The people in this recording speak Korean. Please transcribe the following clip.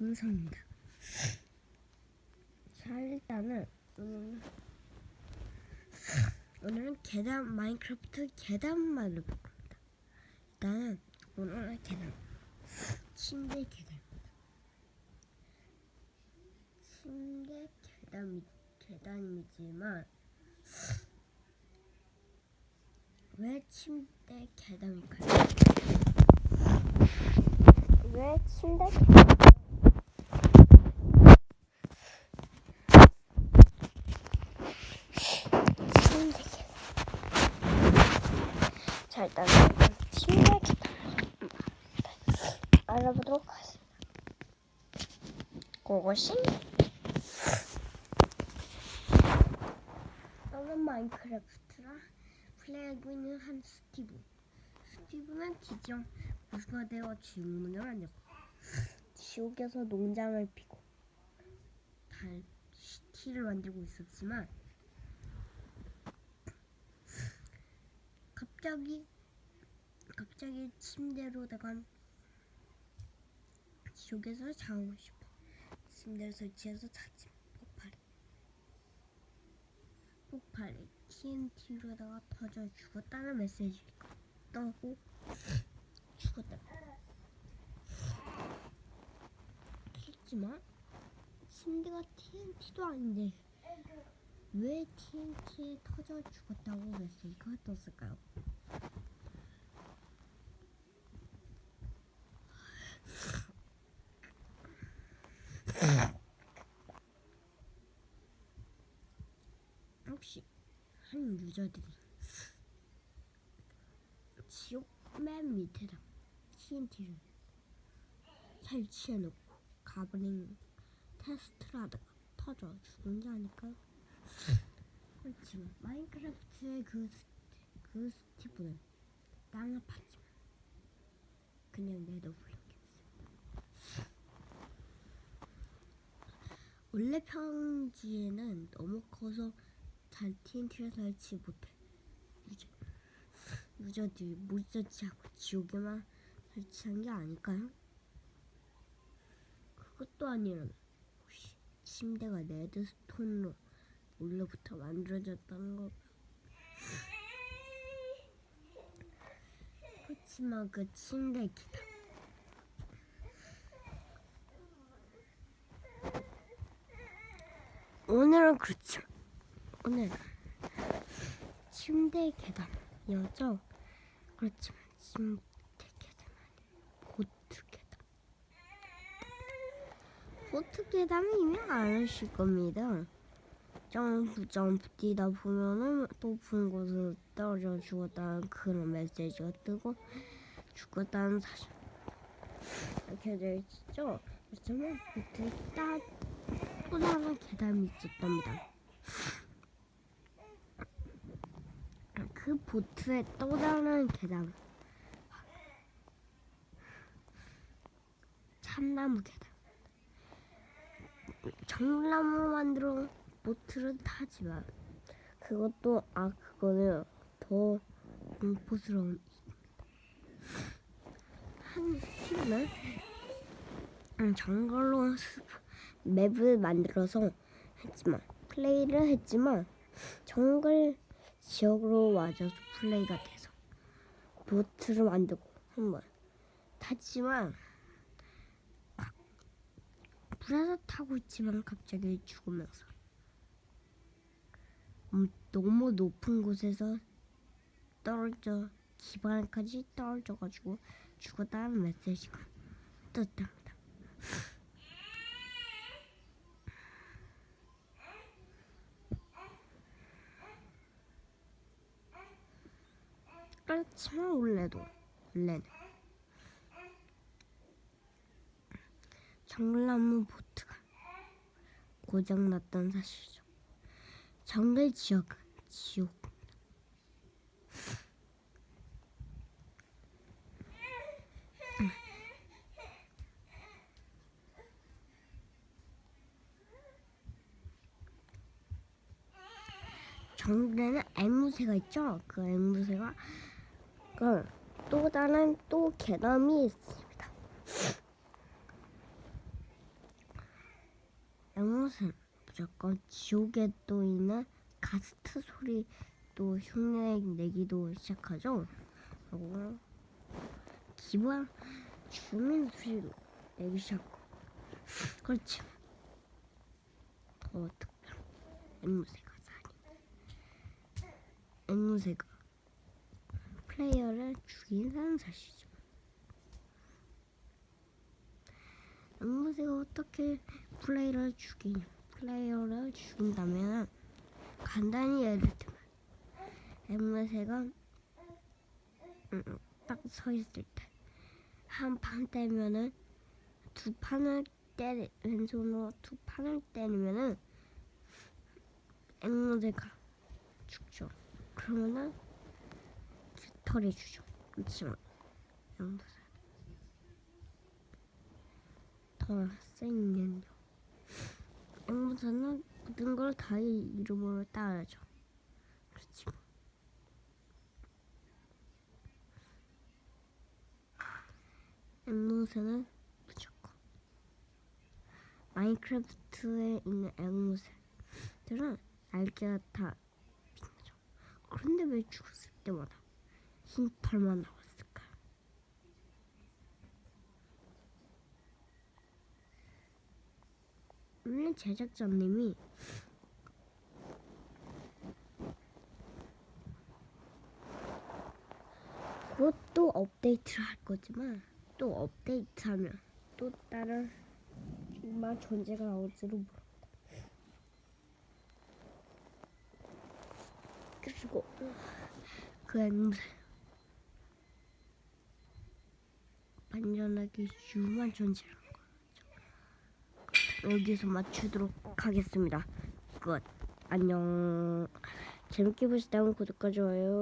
영상입니다. 자 일단은 오늘은, 오늘은 계단 마인크래프트 계단만 해볼 겁니다. 일단은 오늘은 계단 침대 계단입니다. 침대 계단 계단이지만 왜 침대 계단일까요? 왜 침대 침대 자 일단 침대 알아보도록 하겠습니다. 그것이 나는 마인크래프트라? 플레이하고 있는 한 스티브. 스티브는 기존 고수가 되어 주문을 하냐고. 지옥에서 농장을 피고 달 시티를 만들고 있었지만 갑자기 갑자기 침대로 내가 지옥에서 자고 싶어. 침대를 설치해서 잤지. 폭발이 폭발이 TNT로다가 터져 죽었다는 메시지가 떠고? 죽었다. 했지만 침대가 TNT도 아닌데 왜 TNT에 터져 죽었다고 메시지가 떴을까요? 혹시 한 유저들이 지옥 맨 밑에다 TNT를 설치해놓고 가브링 테스트를 하다가 터져 죽은 게 아닐까요? 그렇지만 마인크래프트의 그, 스- 그 스티브는 땅을 팠지만 그냥 내도 불렀겠습니다. 원래 평지에는 너무 커서 잘 TNT를 설치 못해. 유저, 유저들이 못 설치하고 지옥에만 설치한 게 아닐까요? 그것도 아니라면 혹시 침대가 레드스톤으로 원래부터 만들어졌다는 거 그렇지만 그 침대 기타 오늘은 그렇죠. 오늘 침대 계단이었죠 그렇지만 침대 계단 아니고 보트 계단. 보트 계단은 이미 아실 겁니다. 점프 점프 뛰다 보면은 높은 곳으로 떨어져 죽었다는 그런 메시지가 뜨고 죽었다는 사실. 이렇게 되어 있죠. 그렇지만 밑에 딱 또 다른 계단이 있었답니다. 그또 다른 계단 참나무 계단 정나무 만들어 보트를 타지만 그것도 아 그거는 더 공포스러운 한 팀은 음, 정글로 스- 맵을 만들어서 했지만 플레이를 했지만 정글 지역으로 와줘서 플레이가 돼서 보트를 만들고 한번 탔지만 불에서 타고 있지만 갑자기 죽으면서 음, 너무 높은 곳에서 떨어져 기반까지 떨어져가지고 죽었다는 메시지가 떴답니다. 그렇지만 원래도 원래는 정글나무 보트가 고장났던 사실이죠. 정글 지역은 지옥. 정글에는 앵무새가 있죠. 그 앵무새가 그또 다른 또 계단이 있습니다. 앵무새는 무조건 지옥에 또 있는 가스트 소리도 흉내 내기도 시작하죠. 그리고 기본 주민 소리도 내기 시작하고 그렇지. 더 특별 앵무새가 살인 앵무새가 플레이어를 죽인다는 사실이죠. 앵무새가 어떻게 플레이어를 죽이냐? 플레이어를 죽인다면 간단히 예를 들면 앵무새가 음, 딱서 있을 때 한판 떼면은 두 판을 때 왼손으로 두 판을 때리면은 앵무새가 죽죠. 그러면은 털이 주죠. 그렇지만 더 센gen요. 앵무새는 모든 걸다 이름으로 따르죠. 그렇지. 앵무새는 무조건 마인크래프트에 있는 앵무새들은 날개가 다 빛나죠. 그런데 왜 죽었을 때마다 흰 털만 나왔을까? 원래 제작자님이 그것도 업데이트를 할 거지만 또 업데이트하면 또 다른 정말 존재가 나올지도 모릅니다. 그리고 그 앵무 새 반전하기 유만 존재라는 거죠. 여기서 맞추도록 하겠습니다. 끝. 안녕. 재밌게 보시다면 구독과 좋아요.